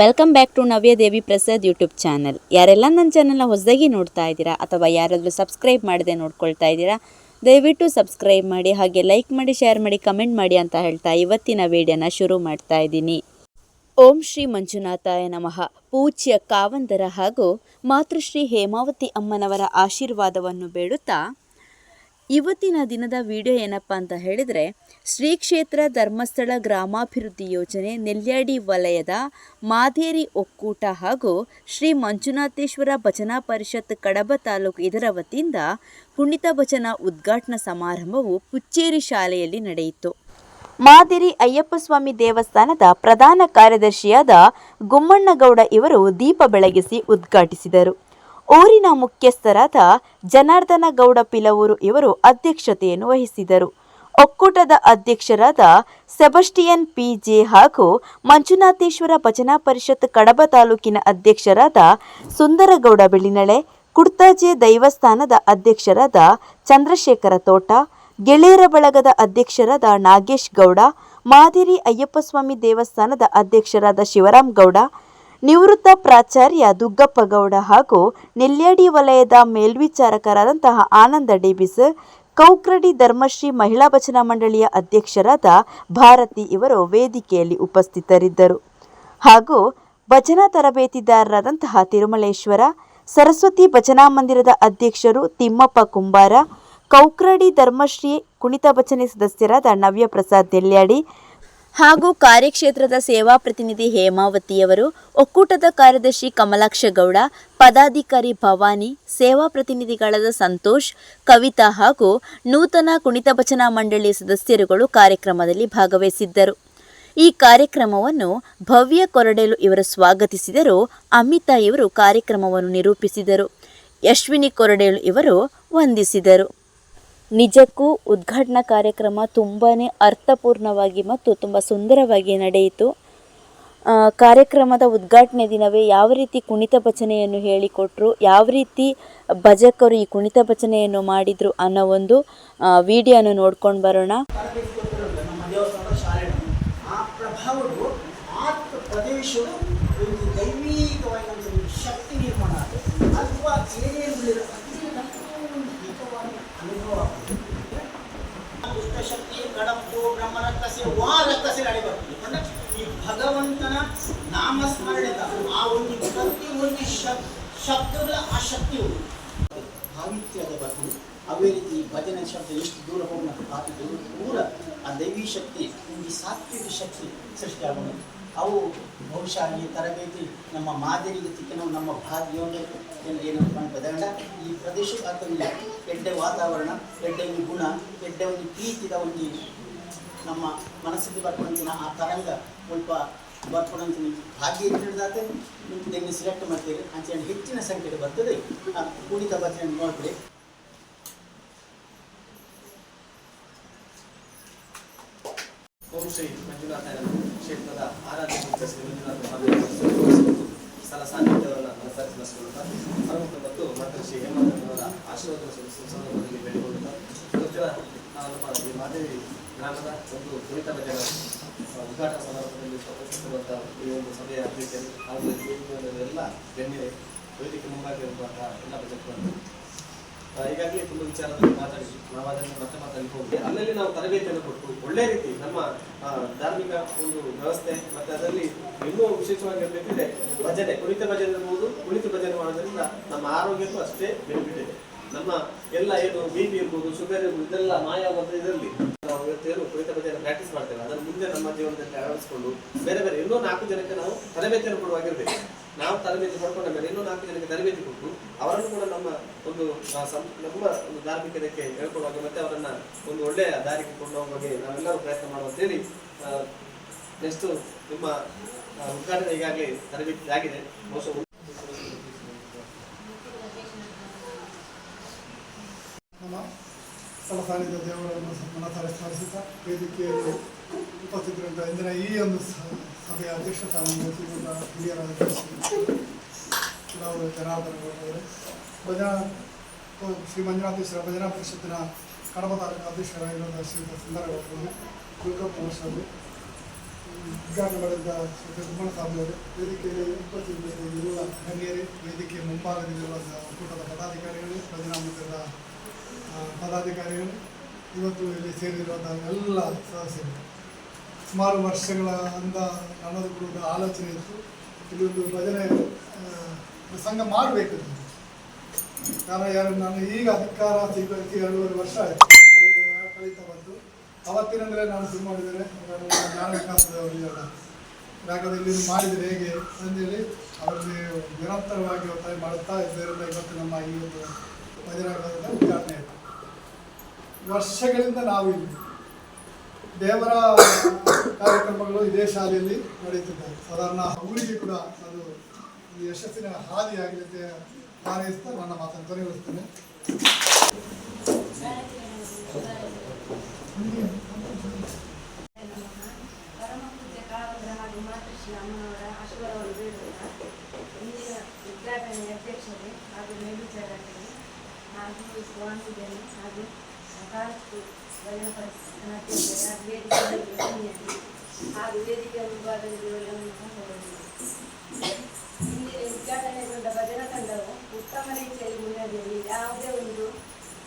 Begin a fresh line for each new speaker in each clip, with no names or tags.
Welcome back to Navya Devi Prasad YouTube channel ಯಾರೆಲ್ಲ ನನ್ನ ಚಾನಲ್ನ ಹೊಸದಾಗಿ ನೋಡ್ತಾ ಇದ್ದೀರಾ ಅಥವಾ ಯಾರಾದರೂ ಸಬ್ಸ್ಕ್ರೈಬ್ ಮಾಡದೆ ನೋಡ್ಕೊಳ್ತಾ ಇದ್ದೀರಾ, ದಯವಿಟ್ಟು ಸಬ್ಸ್ಕ್ರೈಬ್ ಮಾಡಿ, ಹಾಗೆ ಲೈಕ್ ಮಾಡಿ ಶೇರ್ ಮಾಡಿ ಕಮೆಂಟ್ ಮಾಡಿ ಅಂತ ಹೇಳ್ತಾ ಇವತ್ತಿನ ವಿಡಿಯೋನ ಶುರು ಮಾಡ್ತಾ ಇದ್ದೀನಿ. ಓಂ ಶ್ರೀ ಮಂಜುನಾಥಾಯ ನಮಃ. ಪೂಜ್ಯ ಕಾವಂದರ ಹಾಗೂ ಮಾತೃಶ್ರೀ ಹೇಮಾವತಿ ಅಮ್ಮನವರ ಆಶೀರ್ವಾದವನ್ನು ಬೇಡುತ್ತಾ ಇವತ್ತಿನ ದಿನದ ವಿಡಿಯೋ ಏನಪ್ಪ ಅಂತ ಹೇಳಿದರೆ, ಶ್ರೀ ಕ್ಷೇತ್ರ ಧರ್ಮಸ್ಥಳ ಗ್ರಾಮಾಭಿವೃದ್ಧಿ ಯೋಜನೆ ನೆಲ್ಯಾಡಿ ವಲಯದ ಮಾದೇರಿ ಒಕ್ಕೂಟ ಹಾಗೂ ಶ್ರೀ ಮಂಜುನಾಥೇಶ್ವರ ಭಜನಾ ಪರಿಷತ್ ಕಡಬ ತಾಲೂಕು ಇದರ ವತಿಯಿಂದ ಕುಣಿತ ಭಜನಾ ಉದ್ಘಾಟನಾ ಸಮಾರಂಭವು ಪುಚ್ಚೇರಿ ಶಾಲೆಯಲ್ಲಿ ನಡೆಯಿತು. ಮಾದಿರಿ ಅಯ್ಯಪ್ಪ ಸ್ವಾಮಿ ದೇವಸ್ಥಾನದ ಪ್ರಧಾನ ಕಾರ್ಯದರ್ಶಿಯಾದ ಗುಮ್ಮಣ್ಣಗೌಡ ಇವರು ದೀಪ ಬೆಳಗಿಸಿ ಉದ್ಘಾಟಿಸಿದರು. ಊರಿನ ಮುಖ್ಯಸ್ಥರಾದ ಜನಾರ್ದನ ಗೌಡ ಪಿಲವೂರು ಇವರು ಅಧ್ಯಕ್ಷತೆಯನ್ನು ವಹಿಸಿದರು. ಒಕ್ಕೂಟದ ಅಧ್ಯಕ್ಷರಾದ ಸೆಬಸ್ಟಿಯನ್ ಪಿ ಜೆ ಹಾಗೂ ಮಂಜುನಾಥೇಶ್ವರ ಭಜನಾ ಪರಿಷತ್ ಕಡಬ ತಾಲೂಕಿನ ಅಧ್ಯಕ್ಷರಾದ ಸುಂದರಗೌಡ ಬೆಳ್ಳಿನಳೆ, ಕುಡ್ತಾಜೆ ದೈವಸ್ಥಾನದ ಅಧ್ಯಕ್ಷರಾದ ಚಂದ್ರಶೇಖರ ತೋಟ ಗೆಳೆಯರ ಬಳಗದ ಅಧ್ಯಕ್ಷರಾದ ನಾಗೇಶ್ ಗೌಡ, ಮಾದಿರಿ ಅಯ್ಯಪ್ಪಸ್ವಾಮಿ ದೇವಸ್ಥಾನದ ಅಧ್ಯಕ್ಷರಾದ ಶಿವರಾಮ್ ಗೌಡ ನಿವೃತ್ತ ಪ್ರಾಚಾರ್ಯ ದುಗ್ಗಪ್ಪಗೌಡ ಹಾಗೂ ನೆಲ್ಯಾಡಿ ವಲಯದ ಮೇಲ್ವಿಚಾರಕರಾದಂತಹ ಆನಂದ ಡಿಬಿಸ್ ಕೌಕ್ರಡಿ ಧರ್ಮಶ್ರೀ ಮಹಿಳಾ ವಚನ ಮಂಡಳಿಯ ಅಧ್ಯಕ್ಷರಾದ ಭಾರತಿ ಇವರು ವೇದಿಕೆಯಲ್ಲಿ ಉಪಸ್ಥಿತರಿದ್ದರು. ಹಾಗೂ ಭಜನಾ ತರಬೇತಿದಾರರಾದಂತಹ ತಿರುಮಲೇಶ್ವರ, ಸರಸ್ವತಿ ಭಜನಾ ಮಂದಿರದ ಅಧ್ಯಕ್ಷರು ತಿಮ್ಮಪ್ಪ ಕುಂಬಾರ, ಕೌಕ್ರಡಿ ಧರ್ಮಶ್ರೀ ಕುಣಿತ ಭಜನೆ ಸದಸ್ಯರಾದ ನವ್ಯ ಪ್ರಸಾದ್ ನೆಲ್ಯಾಡಿ ಹಾಗೂ ಕಾರ್ಯಕ್ಷೇತ್ರದ ಸೇವಾ ಪ್ರತಿನಿಧಿ ಹೇಮಾವತಿಯವರು, ಒಕ್ಕೂಟದ ಕಾರ್ಯದರ್ಶಿ ಕಮಲಾಕ್ಷ ಗೌಡ ಪದಾಧಿಕಾರಿ ಭವಾನಿ, ಸೇವಾ ಪ್ರತಿನಿಧಿಗಳಾದ ಸಂತೋಷ್, ಕವಿತಾ ಹಾಗೂ ನೂತನ ಕುಣಿತ ಭಜನಾ ಮಂಡಳಿ ಸದಸ್ಯರುಗಳು ಕಾರ್ಯಕ್ರಮದಲ್ಲಿ ಭಾಗವಹಿಸಿದ್ದರು. ಈ ಕಾರ್ಯಕ್ರಮವನ್ನು ಭವ್ಯ ಕೊರಡೆಲು ಇವರು ಸ್ವಾಗತಿಸಿದರು. ಅಮಿತಾ ಇವರು ಕಾರ್ಯಕ್ರಮವನ್ನು ನಿರೂಪಿಸಿದರು. ಯಶ್ವಿನಿ ಕೊರಡೇಲು ಇವರು ವಂದಿಸಿದರು. ನಿಜಕ್ಕೂ ಉದ್ಘಾಟನಾ ಕಾರ್ಯಕ್ರಮ ತುಂಬಾ ಅರ್ಥಪೂರ್ಣವಾಗಿ ಮತ್ತು ತುಂಬ ಸುಂದರವಾಗಿ ನಡೆಯಿತು. ಕಾರ್ಯಕ್ರಮದ ಉದ್ಘಾಟನೆ ದಿನವೇ ಯಾವ ರೀತಿ ಕುಣಿತ ಭಜನೆಯನ್ನು ಹೇಳಿಕೊಟ್ರು, ಯಾವ ರೀತಿ ಭಜಕರು ಈ ಕುಣಿತ ಭಜನೆಯನ್ನು ಮಾಡಿದರು ಅನ್ನೋ ಒಂದು ವಿಡಿಯೋನ ನೋಡ್ಕೊಂಡು ಬರೋಣ.
ಶಕ್ತಿ ಕೊಟ್ಟಿರೋದು ನಮ್ಮ ದೇವಸ್ಥಾನದ ಶಾಲೆ ಆ ಪ್ರಭಾವವು ಆ ಪ್ರದೇಶವು ಒಂದು ದೈವಿಕವಾಗಿ ಒಂದು ಶಕ್ತಿ ನಿರ್ಮಾಣ ಆಗುತ್ತೆ ಅಥವಾ ಏನೇನು ಉಳಿರೋ ಅದಕ್ಕೆ ನಮಗೂ ಒಂದು ದೀಪವಾದ ಅನುಭವ ಆಗುತ್ತೆ. ದುಷ್ಟಶಕ್ತಿ ಕಡಪು ಬ್ರಹ್ಮರಕ್ಕಸೆ ವಾ ರಕ್ಕಸೆ ನಡೆ ಬರ್ತದೆ ಈ ಭಗವಂತನ ನಾಮಸ್ಮರಣೆದ ಆ ಒಂದು ಪ್ರತಿ ಒಂದು ಶಬ್ ಶಬ್ದಗಳ ಆ ಶಕ್ತಿ ಭಾವಿತ್ಯದ ಬಗ್ಗೆ ಅವೇ ರೀತಿ ಭಜನೆ ಶಬ್ದ ಎಷ್ಟು ದೂರ ಹೋಗೋಣ ಆತಿದ್ದು ಪೂರ ಆ ದೈವಿ ಶಕ್ತಿ, ಈ ಸಾತ್ವಿಕ ಶಕ್ತಿ ಸೃಷ್ಟಿಯಾಗೋಣ ಅವು ಬಹುಶಃ ಈ ತರಬೇತಿ ನಮ್ಮ ಮಾದರಿಗೆ ತಿಕ್ಕ ನಾವು ನಮ್ಮ ಭಾಗ್ಯವೇ ಏನಪ್ಪ ಅಂತಂದ್ರೆ ಈ ಪ್ರದೇಶ ಅಥವಾ ಎಡ್ಡೆ ವಾತಾವರಣ, ಎಡ್ಡೆ ಒಂದು ಗುಣ, ಎಡ್ಡೆ ಒಂದು ಪ್ರೀತಿದ ಒಂದು ನಮ್ಮ ಮನಸ್ಸಿಗೆ ಬರ್ಕೊಂಡಂತಿನ ಆ ತರಂಗ ಸ್ವಲ್ಪ ಬರ್ಕೊಂಡಂತಿನ ಭಾಗ್ಯ ಹಿಡಿದಾತೆ ನಿಮ್ಗೆ ಸಿಲೆಕ್ಟ್ ಮಾಡ್ತೀರಿ ಹೆಚ್ಚಿನ ಸಂಖ್ಯೆ ಬರ್ತದೆ. ಆ ಕುಣಿತ ಭಜನೆ ನೋಡ್ರಿ
ಓಂ ಶ್ರೀ ಮಂಜುನಾಥ ಕ್ಷೇತ್ರದ ಮೂರ್ತಿ ಶ್ರೀ ಮಂಜುನಾಥ ಸ್ಥಳ ಸಾನ್ನಿಧ್ಯವನ್ನು ಮನಸ್ಸಾರಿಸಿಕೊಳ್ಳುತ್ತಾ ಹನುಮಂತ ಮತ್ತು ಮಾತೃ ಶ್ರೀ ಆಶೀರ್ವಾದ ಸಂದರ್ಭದಲ್ಲಿ ಬೇಡಿಕೊಳ್ಳುತ್ತಾ ಮಾದೇವಿ ಗ್ರಾಮದ ಒಂದು ಭಜನ ಆ, ಉದ್ಘಾಟನಾ ಸಮಾರಂಭದಲ್ಲಿ ಸ್ವಾಗತಿಸಿರುವಂತಹ ಈ ಒಂದು ಸಭೆಯ ಅಧ್ಯಕ್ಷರು ಹಾಗೂ ಎಲ್ಲ ಗಣ್ಯರೇ ವೇದಿಕೆ ಮುಂಭಾಗಿರುವಂತಹ ಎಲ್ಲ ಬಜೆಟ್ಗಳನ್ನು ಹೀಗಾಗಿ ತುಂಬ ವಿಚಾರದಲ್ಲಿ ಮಾತಾಡಿದ್ವಿ ನಾವು ಅದನ್ನು ಮತ್ತೆ ಮಾತಾಡಲಿಕ್ಕೆ ಹೋಗಿ. ಅಲ್ಲಲ್ಲಿ ನಾವು ತರಬೇತಿಯನ್ನು ಕೊಟ್ಟು ಒಳ್ಳೆ ರೀತಿ ನಮ್ಮ ಧಾರ್ಮಿಕ ಒಂದು ವ್ಯವಸ್ಥೆ ಮತ್ತೆ ಅದರಲ್ಲಿ ಇನ್ನೂ ವಿಶೇಷವಾಗಿ ಇರಬೇಕಿದ್ರೆ ಭಜನೆ ಕುಳಿತ ಭಜನೆ ಇರ್ಬೋದು ಕುಳಿತು ಭಜನೆ ಮಾಡೋದ್ರಿಂದ ನಮ್ಮ ಆರೋಗ್ಯಕ್ಕೂ ಅಷ್ಟೇ ಬೆನಿಫಿಟ್ ಇದೆ. ನಮ್ಮ ಎಲ್ಲ ಏನು ಬಿ ಪಿ ಇರ್ಬೋದು ಶುಗರ್ ಇರ್ಬೋದು ಇದೆಲ್ಲ ಮಾಯಾಗುವಂತ ಇದರಲ್ಲಿ ನಾವು ಇವತ್ತೇನು ಕುರಿತ ಬಗ್ಗೆ ಪ್ರಾಕ್ಟೀಸ್ ಮಾಡ್ತೇವೆ. ಅದನ್ನು ಮುಂದೆ ನಮ್ಮ ಜೀವನದಲ್ಲಿ ಅಳವಡಿಸಿಕೊಂಡು ಬೇರೆ ಬೇರೆ ಇನ್ನೂ ನಾಲ್ಕು ಜನಕ್ಕೆ ನಾವು ತರಬೇತಿಯನ್ನು ಕೊಡುವಾಗಿರ್ಬೇಕು. ನಾವು ತರಬೇತಿ ಪಡ್ಕೊಂಡ ಮೇಲೆ ಇನ್ನೂ ನಾಲ್ಕು ಜನಕ್ಕೆ ತರಬೇತಿ ಕೊಟ್ಟು ಅವರನ್ನು ಕೂಡ ನಮ್ಮ ಒಂದು ನಮ್ಮ ಒಂದು ಧಾರ್ಮಿಕತೆಗೆ ಹೇಳ್ಕೊಳ್ಳುವಾಗ ಮತ್ತೆ ಅವರನ್ನ ಒಂದು ಒಳ್ಳೆಯ ದಾರಿಗೆ ಕೊಂಡು ಹೋಗುವಾಗೆ ನಾವೆಲ್ಲರೂ ಪ್ರಯತ್ನ ಮಾಡುವಂತೇಳಿ ನೆಕ್ಸ್ಟ್ ನಿಮ್ಮ ಉದ್ಘಾಟನೆ ಈಗಾಗಲೇ ತರಬೇತಿ ಆಗಿದೆ ಬಹುಶಃ
ನಮ್ಮ ಸ್ಥಳಸಾನಿಧ್ಯ ದೇವರನ್ನು ಮನಸಾರೆ ಸ್ಮರಿಸುತ್ತಾ ವೇದಿಕೆಯಲ್ಲಿ ಉಪಸ್ಥಿತರಿಂದ ಇಂದಿನ ಈ ಒಂದು ಸಭೆಯ ಅಧ್ಯಕ್ಷತೆಯನ್ನು ವಹಿಸಿಕೊಂಡ ಹಿರಿಯರಾದ ಕೆಲವರು ಜನಾರ್ದನ ಭಜನಾ ಶ್ರೀ ಮಂಜುನಾಥೇಶ್ವರ ಭಜನಾ ಪರಿಷತ್ತಿನ ಕಡಬ ತಾಲೂಕು ಅಧ್ಯಕ್ಷರಾಗಿರುವ ಶ್ರೀ ಸುಂದರಗೌಡರು, ದುರ್ಗಪ್ಪ ವರ್ಷರು ಉದ್ಘಾಟನೆ ಮಾಡಿದ ಶ್ರೀ ಕುಮಾರ ಸ್ವಾಮಿ ಅವರು ವೇದಿಕೆಯಲ್ಲಿ ಉಪಸ್ಥಿತರಿರುವ ಗಣ್ಯರೇ ವೇದಿಕೆ ಮುಂಭಾಗದಲ್ಲಿರುವ ಒಕ್ಕೂಟದ ಪದಾಧಿಕಾರಿಗಳು, ಭಜನಾ ಮಂದಿರದ ಪದಾಧಿಕಾರಿಗಳು ಇವತ್ತು ಇಲ್ಲಿ ಸೇರಿರುವಂಥ ಎಲ್ಲ ಸದಸ್ಯರು. ಸುಮಾರು ವರ್ಷಗಳ ಅಂದ ನನ್ನದು ಕೂಡ ಆಲೋಚನೆ ಇತ್ತು. ಇಲ್ಲಿ ಒಂದು ಭಜನೆ ಪ್ರಸಂಗ ಮಾಡಬೇಕು ಕಾರಣ ಯಾರು ನಾನು ಈಗ ಅಧಿಕಾರ ಸಿಗೋದಕ್ಕೆ ಎರಡೂವರೆ ವರ್ಷ ಆಯಿತು. ಕಳೀತಾ ಬಂತು ಅವತ್ತಿನಂದರೆ ನಾನು ಶುರು ಮಾಡಿದರೆ ಜ್ಞಾನ ವಿಕಾಸದವರಿಗೆಲ್ಲ ರಾಗದಲ್ಲಿ ಮಾಡಿದರೆ ಹೇಗೆ ಅಂತೇಳಿ ಅವರಲ್ಲಿ ನಿರಂತರವಾಗಿ ಒತ್ತಾಯ ಮಾಡುತ್ತಾ ಇದ್ದರಿಂದ ಇವತ್ತು ನಮ್ಮ ಈ ಉದಾಹರಣೆ ಉದ್ಘಾಟನೆ ಆಯಿತು ವರ್ಷಗಳಿಂದ ನಾವು ಇಲ್ಲಿ ದೇವರ ಕಾರ್ಯಕ್ರಮಗಳು ಇದೇ ಶಾಲೆಯಲ್ಲಿ ನಡೆಯುತ್ತಿದ್ದಾರೆ. ಸಾಧಾರಣ ಊರಿಗೆ ಕೂಡ ಅದು ಯಶಸ್ಸಿನ ಹಾದಿಯಾಗಲಿ ಅಂತ ಹಾರೈಸ್ತಾ ನನ್ನ ಮಾತನ್ನು ಕೊನೆಗೊಳಿಸ್ತೇನೆ
ಪರಮ ಪೂಜ್ಯ ಕಾಳಭದ್ರ ಹಾಗೂ ಮಾತೃಶ್ರೀ ಅಮ್ಮನವರ ಆಶೀರ್ವಾದವನ್ನು ಬೇಡುತ್ತಾ ಇಂದಿನ ಉದ್ಘಾಟನೆಯ ಅಧ್ಯಕ್ಷರು ಹಾಗೂ ಮೇಲ್ವಿಚಾರಕರು ಸ್ವಾಮಿಗಳು ಹಾಗೂ ಹಾಗೂ ವೇದಿಕೆಯ ಗಣ್ಯರು ಇಲ್ಲಿ ಉದ್ಘಾಟನೆಗೊಂಡ ಭಜನಾ ತಂಡವು ಉತ್ತಮ ರೀತಿಯಲ್ಲಿ ಮುನ್ನಡೆಯಲಿ ಯಾವುದೇ ಒಂದು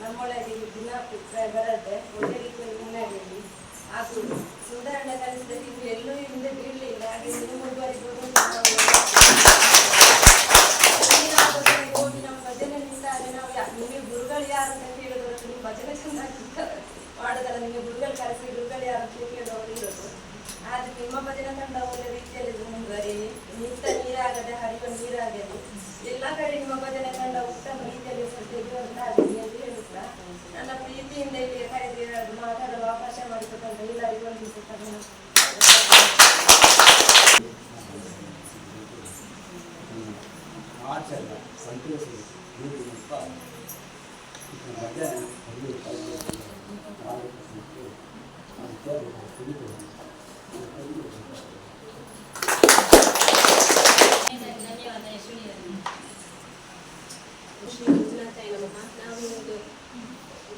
ನಮ್ಮೊಳಗೆ ಭಿನ್ನಾಭಿಪ್ರಾಯ ಬರದೆ ಒಳ್ಳೆ ರೀತಿಯಲ್ಲಿ ಮುನ್ನಡೆಯಲಿ ಹಾಗೂ ಸುಧಾರಣೆ ಕಲಿಸಿದಲ್ಲಿ ಇದು ಎಲ್ಲೂ ಹಿಂದೆ ಬೀಳಲಿಲ್ಲ ಹಾಗೆ ಇನ್ನು ಮುಂದುವರಿಬೋದು ಅಂತ ನಾವು ಏನಾಗುತ್ತದೆ ಹೋಗಿ ನಮ್ಮ ಭಜನೆ ನಿಂತಾಗ ನಾವು ಯಾ- ನಿಮಗೆ ಗುರುಗಳು ಯಾರು ಅಂತ ಕೇಳಿದವರು ನಿಮ್ಮ ಭಜನೆ ಚೆನ್ನಾಗಿ ಮಾಡೋದಲ್ಲ ನಿಮಗೆ ಗುರುಗಳು ಕರೆಸಿ, ಗುರುಗಳು ಯಾರು ಅಂತ ಕೇಳುವವರು ಇರೋದು. ಆದ್ರೆ ನಿಮ್ಮ ಭಜನೆ ತಂಡ ಒಳ್ಳೆ ರೀತಿಯಲ್ಲಿ ಮುಂದುವರಿಯಲಿ ನಿಂತ ನೀರಾಗದೆ ಹರಿವ ನೀರಾಗಲಿ ಎಲ್ಲ ಕಡೆ ನಿಮ್ಮ ಭಜನೆ ತಂಡ ಉತ್ತಮ ರೀತಿಯಲ್ಲಿ ತೆಗೆಯುವಂತಾಗಲಿ ಅಂತ ಹೇಳುತ್ತಾ. ನನ್ನ ಪ್ರೀತಿಯಿಂದ ಇಲ್ಲಿ ಕರೆದು ಮಾತಾಡಲು ಅವಕಾಶ ಮಾಡಿಕೊಟ್ಟಂತ ಎಲ್ಲರಿಗೂ ವಂದಿಸುತ್ತೇನೆ
ಆಚರಣ, ಸಂತೋಷ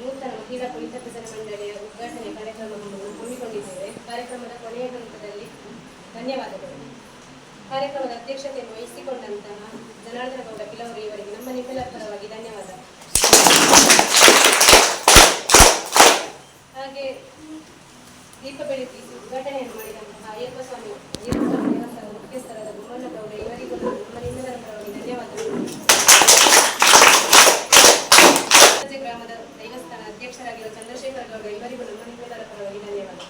ನೂತನ ಮಹಿಳಾ ಕುಣಿತ ಪ್ರಸನ್ನ ಮಂಡಳಿಯ ಉದ್ಘಾಟನೆ ಕಾರ್ಯಕ್ರಮವನ್ನು ಹಮ್ಮಿಕೊಂಡಿದ್ದೇವೆ ಕಾರ್ಯಕ್ರಮದ ಕೊನೆಯ ಹಂತದಲ್ಲಿ ಧನ್ಯವಾದಗಳು ಕಾರ್ಯಕ್ರಮದ ಅಧ್ಯಕ್ಷತೆಯನ್ನು ವಹಿಸಿಕೊಂಡಂತಹ ಜನಾರ್ದನ ಗೌಡ ಕಿಲವರು ಇವರಿಗೆ ನಮ್ಮ ನಿಖಿಲ ಪರವಾಗಿ ಧನ್ಯವಾದ ಹಾಗೆ ದೀಪ ಬೆಳಗಿಸಿ ಉದ್ಘಾಟನೆಯನ್ನು ಮಾಡಿದಂತಹ ಅಯ್ಯಪ್ಪ ಸ್ವಾಮಿ ಅಯ್ಯಪ್ಪ ಸ್ವಾಮಿ ದೇವಸ್ಥಾನದ ಮುಖ್ಯಸ್ಥರಾದ ಗುಮ್ಮಣ್ಣ ಗೌಡ ಇವರಿಗೂ ನಾನು ನಮ್ಮ ನಿಮ್ಮೆಲ್ಲರ ಪರವಾಗಿ ಧನ್ಯವಾದಗಳು ರಾಜ ಗ್ರಾಮದ ದೇವಸ್ಥಾನ ಅಧ್ಯಕ್ಷರಾಗಿರುವ ಚಂದ್ರಶೇಖರ ಗೌಡ ಇವರಿಗೂ ನಮ್ಮ ನಿಮ್ಮೆಲ್ಲರ ಪರವಾಗಿ ಧನ್ಯವಾದ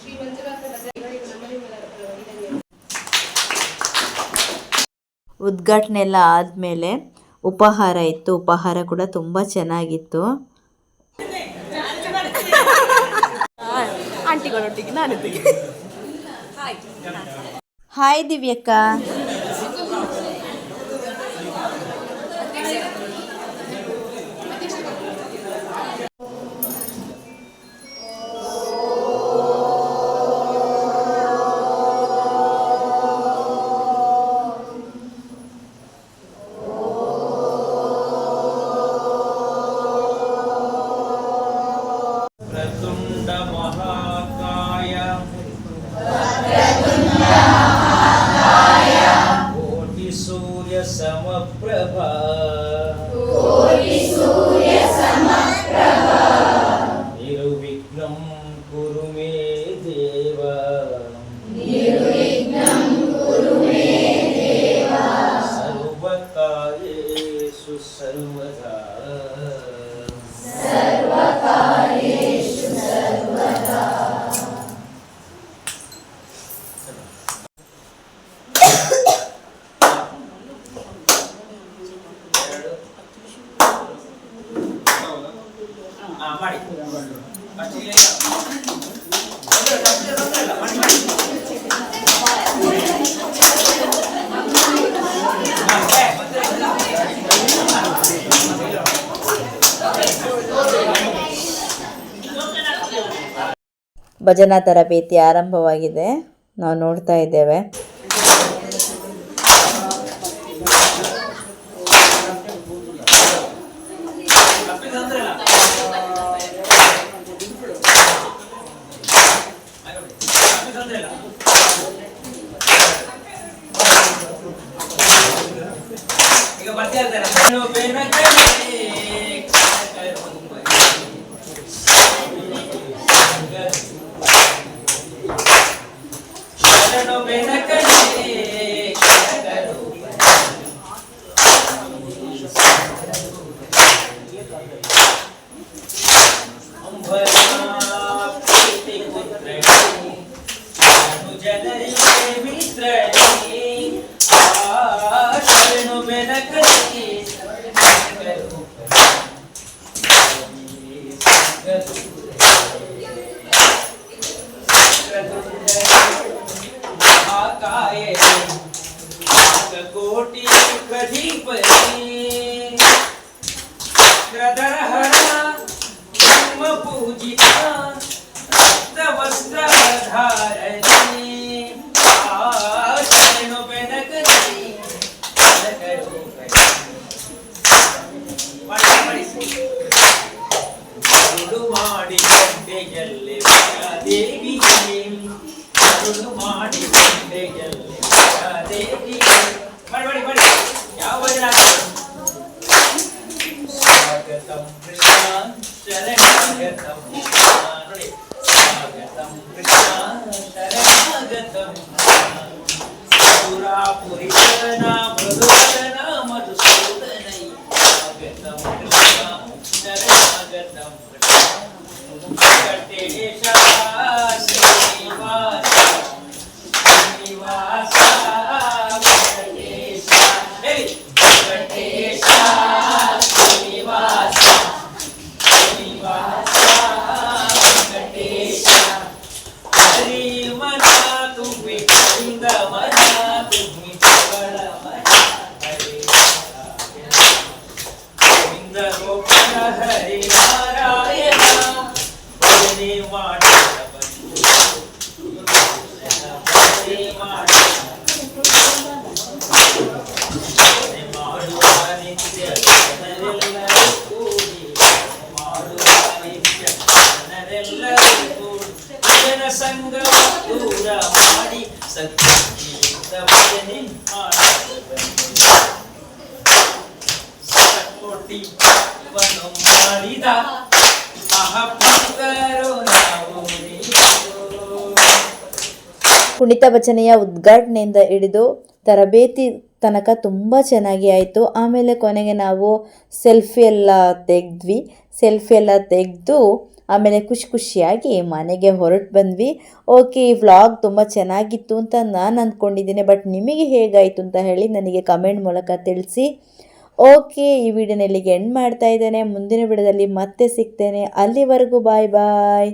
ಶ್ರೀ ಮಂಜುನಾಥ ಭದ್ರ ಇವರಿಗೂ ನಮ್ಮ ನಿಮ್ಮೆಲ್ಲರ ಪರವಾಗಿ ಧನ್ಯವಾದ
ಉದ್ಘಾಟನೆ ಎಲ್ಲ ಆದಮೇಲೆ ಉಪಹಾರ ಇತ್ತು. ಉಪಹಾರ ಕೂಡ ತುಂಬ ಚೆನ್ನಾಗಿತ್ತು. ಹಾಯ್ ದಿವ್ಯಕ್ಕ.
कोटिसूर्यशमप्रभा निरुविघ्नं कुरु मे देवा। सर्वकारु सर्व
ಭಜನಾ ತರಬೇತಿ ಆರಂಭವಾಗಿದೆ. ನಾವು ನೋಡ್ತಾ ಇದ್ದೇವೆ.
ಮಹಾಕಾಯ ಕೋಟಿ ಪ್ರದೀಪನಿ ಚಕ್ರಧರಹರ ಬ್ರಹ್ಮ ಪೂಜಿತ ರಕ್ತವಸ್ತ್ರಧಾರಣಿ ಶರಣು ಬೆನಕನಿ ಅರುಳು ಮಾಡಿ ಕೊಂಡೆಯಲ್ಲಿ ದೇವಿಗೆ ಅರುಳು ಮಾಡಿ ಮಾಡಿ ಮಾಡಿ ಮಾಡಿ ಯಾವ ಭಜನ ಸ್ವಾಗತಂ ಕೃಷ್ಣ ಶರಣಾಗತಂ ನೋಡಿ ಸ್ವಾಗತಂ ಕೃಷ್ಣ ಶರಣಾಗತಂ ಮಧುವದನ ಸಂಗಮ ದೂರ ಮಾಡಿ ಮಾಡಿ ಮಾಡಿದ.
ಕುಣಿತ ಭಜನೆಯ ಉದ್ಘಾಟನೆಯಿಂದ ಹಿಡಿದು ತರಬೇತಿ ತನಕ ತುಂಬ ಚೆನ್ನಾಗಿ ಆಯಿತು ಆಮೇಲೆ ಕೊನೆಗೆ ನಾವು ಸೆಲ್ಫಿ ಎಲ್ಲ ತೆಗೆದ್ವಿ ಸೆಲ್ಫಿ ಎಲ್ಲ ತೆಗೆದು ಆಮೇಲೆ ಖುಷಿ ಖುಷಿಯಾಗಿ ಮನೆಗೆ ಹೊರಟು ಬಂದ್ವಿ. ಓಕೆ, ಈ ವ್ಲಾಗ್ ತುಂಬ ಚೆನ್ನಾಗಿತ್ತು ಅಂತ ನಾನು ಅಂದ್ಕೊಂಡಿದ್ದೀನಿ ಬಟ್ ನಿಮಗೆ ಹೇಗಾಯಿತು ಅಂತ ಹೇಳಿ ನನಗೆ ಕಮೆಂಟ್ ಮೂಲಕ ತಿಳಿಸಿ. ಓಕೆ, ಈ ವಿಡಿಯೋನ ಇಲ್ಲಿಗೆ ಎಂಡ್ ಮಾಡ್ತಾ ಇದ್ದೇನೆ. ಮುಂದಿನ ವಿಡಿಯೋದಲ್ಲಿ ಮತ್ತೆ ಸಿಗ್ತೇನೆ. ಅಲ್ಲಿವರೆಗೂ ಬಾಯ್ ಬಾಯ್